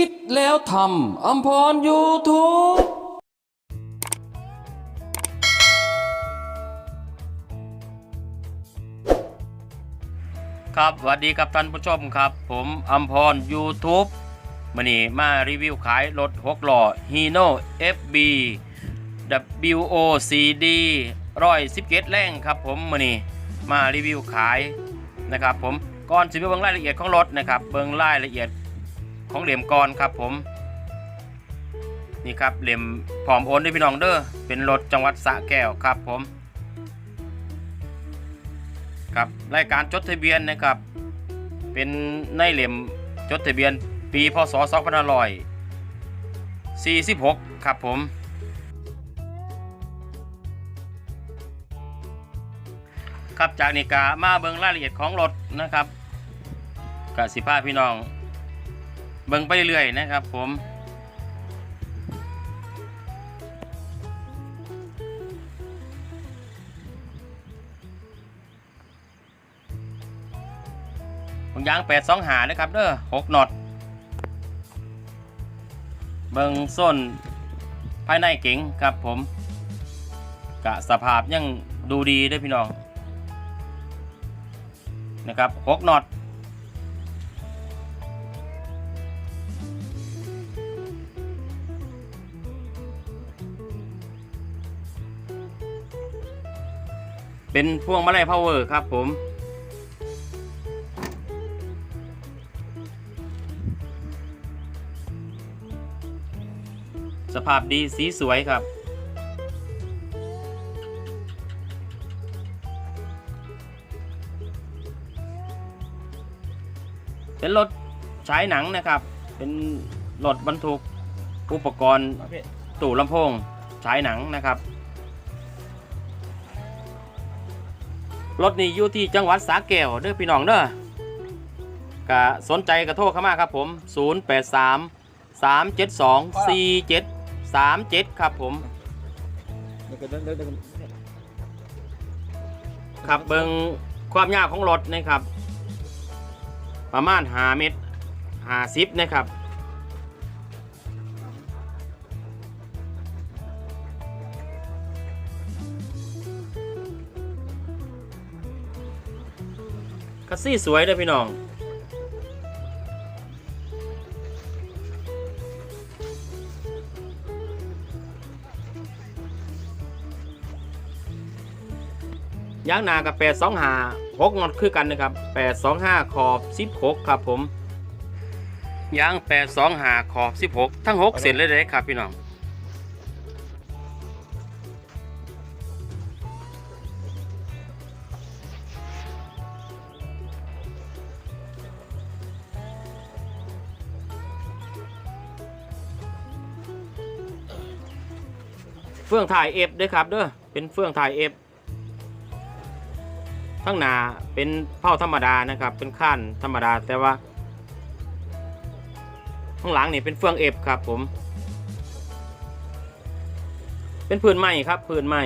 คิดแล้วทำอัมพรยูทูบครับสวัสดีครับท่านผู้ชมครับ ผมอัมพร YouTube มื่อนี้มารีวิวขายรถ6ล้อ Hino FB WOCD ร้อยสิบเกตแรงครับผมมื่อนี้มารีวิวขายนะครับผมก่อนสิไปเบิ่งรายละเอียดของรถนะครับเบิ่งรายละเอียด ของเหลี่ยมก่อนครับผมนี่ครับเหลี่ยมพร้อมโอนด้วยพี่น้องเด้อเป็นรถจังหวัดสระแก้วครับผมครับรายการจดทะเบียนนะครับเป็นในเหลี่ยมจดทะเบียนปีพศ2546 ครับผมครับจากนี้กามาเบิงรายละเอียดของรถนะครับกับสิพาพี่น้อง เบิ่งไปเรื่อยๆนะครับ ผมบางยางแปดสองหานะครับเด้อหกน็อตเบิงส้นภายในเก๋งครับผมกะสภาพยังดูดีเด้วยพี่น้องนะครับหกน็อต เป็นพวงมาลัยพาวเวอร์ครับผมสภาพดีสีสวยครับ เป็นรถใช้หนังนะครับ เป็นรถบรรทุกอุปกรณ์ตู้ลำโพงใช้หนังนะครับ รถนี้อยู่ที่จังหวัดสาแก้วเด้อพี่น้องเด้อกะสนใจกระโทรเข้ามาครับผม 083สามเจ็ดสองสี่เจ็ดสามเจ็ดครับผมขับเบิงความยาวของรถนะครับ ประมาณหาเมตรหาซิปนะครับ คัสซี่สวยเลยพี่น้องยางนากับ8 2 5 6น็อตคือกันนะครับ8 2 5ขอบ16ครับผมยาง8 2 5ขอบ16ทั้ง6เส้นเลยเลยครับพี่น้อง เฟื่องถ่ายเอฟด้วยครับเด้อเป็นเฟื่องถ่ายเอฟข้างหน้าเป็นเผ้าธรรมดานะครับ เป็นข้านธรรมดาแต่ว่าข้างหลังนี่เป็นเฟืองเอฟครับผม เป็นพื้นไม้ครับพื้นไม้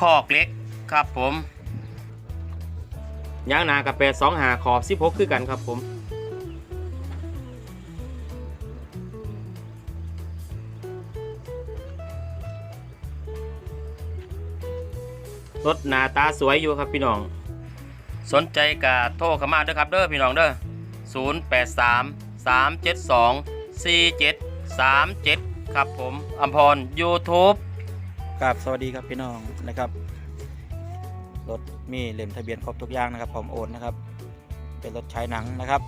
คอกเล็กครับผมยางหนากับแปดสองหาขอบสิบหกคือกันครับผม รถหนาตาสวยอยู่ครับพี่น้อง สนใจกะโทรเข้ามาเด้อครับเด้อพี่น้องเด้อ0 8 3 3 7 2 4 7 3 7 ครับผมอัมพร YouTube กับสวัสดีครับพี่น้องนะครับ รถมีเล่มทะเบียนครบทุกอย่างนะครับพร้อมโอนนะครับ เป็นรถใช้หนังนะครับ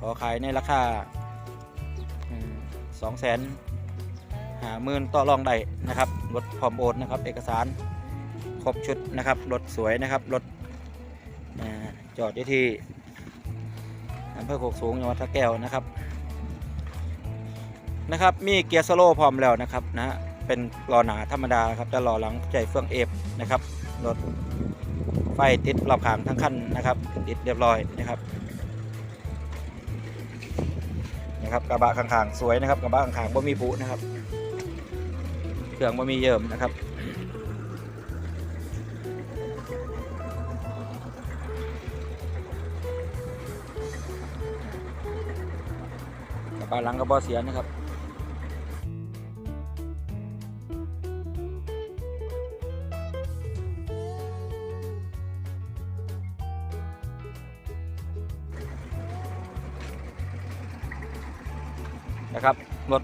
ขอขายในราคาสองแสน หาหมื่นต่อรองได้นะครับรถพร้อมโอนนะครับ เอกสารครบชุดนะครับรถสวยนะครับรถจอดอยู่ที่อำเภอโคกสูงจังหวัดสระแก้วนะครับนะครับ มีเกียร์สโลพร้อมแล้วนะครับนะฮะเป็นล้อหนาธรรมดาครับแต่ล้อหลังใจเฟืองเอฟนะครับรถไฟติดรอบขางทั้งคันนะครับ ติดเรียบร้อยนะครับนะครับกระบะข้างๆสวยนะครับกระบะข้างๆบ่มีผุนะครับ รื่องบ่มีเยิ่มนะครับาหลังกับบอเสียนะครับนะครับรถ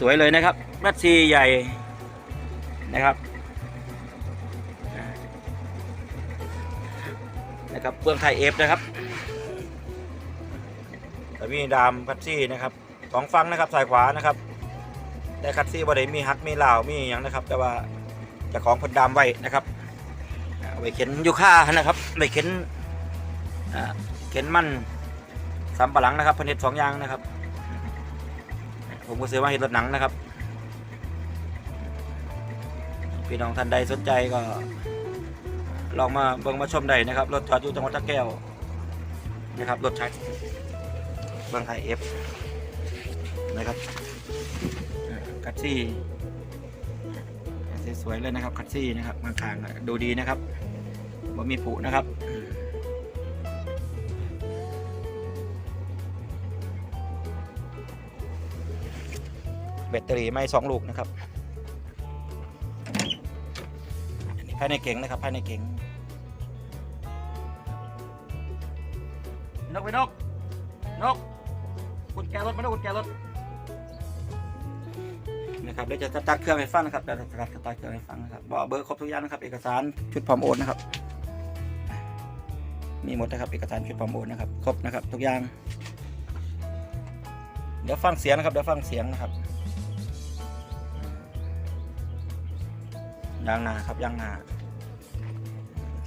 สวยๆเลยนะครับรัสซีใหญ่นะครับนะครับเปลืองไทยเอฟนะครับแต่มีดามคัตซี่นะครับสองฟังนะครับสายขวานะครับ แต่คัตซี่บ่ได้มีฮักมีเหล่าวมีอย่างนะครับ แต่ว่าจะของพนดามไว้นะครับไว้เข็นยูค่านะครับไว้เข็นเข็นมั่นสามปะหลังนะครับพเนตสองยางนะครับ ผมก็ซื้อมาเห็นรถหนังนะครับ พี่น้องท่านใดสนใจก็ ลองมาเบิ่งมาชมได้นะครับ รถจอดอยู่จังหวัดตะแก้วนะครับรถใช้เบิ่งไทยเอฟนะครับเอ่อคัตซี่สวยๆเลยนะครับคัตซี่นะครับข้างดูดีนะครับว่ามีผุนะครับ แบตเตอรี่ไม่สองลูกนะครับอันนี้ภายในเก๋งนะครับภายในเก๋งนกไปนก นกกุญแจรถมาดูกุญแจรถนะครับเดี๋ยวจะสตาร์ทเครื่องให้ฟังนะครับเดี๋ยวจะสตาร์ทสตาร์ทเครื่องให้ฟังนะครับบอกเบอร์ครบทุกอย่างนะครับ เอกสารชุดพร้อมโอนนะครับ มีหมดนะครับ เอกสารชุดพร้อมโอนนะครับ ครบนะครับ ทุกอย่าง เดี๋ยวฟังเสียงนะครับ เดี๋ยวฟังเสียงนะครับ ยางนาครับยางนา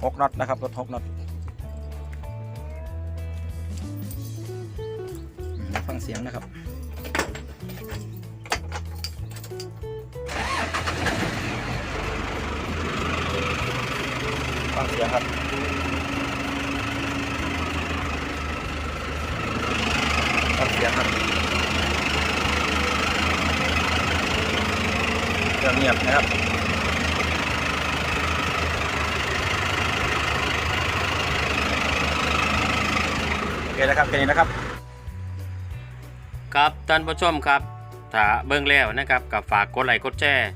หกน็อตนะครับรถหกน็อตฟังเสียงนะครับฟังเสียงครับฟังเสียงครับเงียบนะครับ โอเค นะครับแค่นี้นะครับ ครับท่านผู้ชมครับถ้าเบิ่งแล้วนะครับกับฝากกดไลค์กดแชร์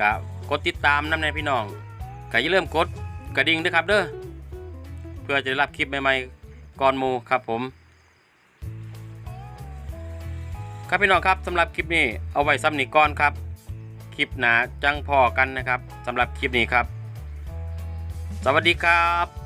กับกดติดตามน้ำในพี่น้องก็อย่าลืมกดกระดิ่งด้วยครับเด้อเพื่อจะได้รับคลิปใหม่ๆก่อนมูครับผม ครับพี่น้องครับสำหรับคลิปนี้เอาไว้ซ้ำนี้ก่อนครับ คลิปหนาจังพอกันนะครับสำหรับคลิปนี้ครับ สวัสดีครับ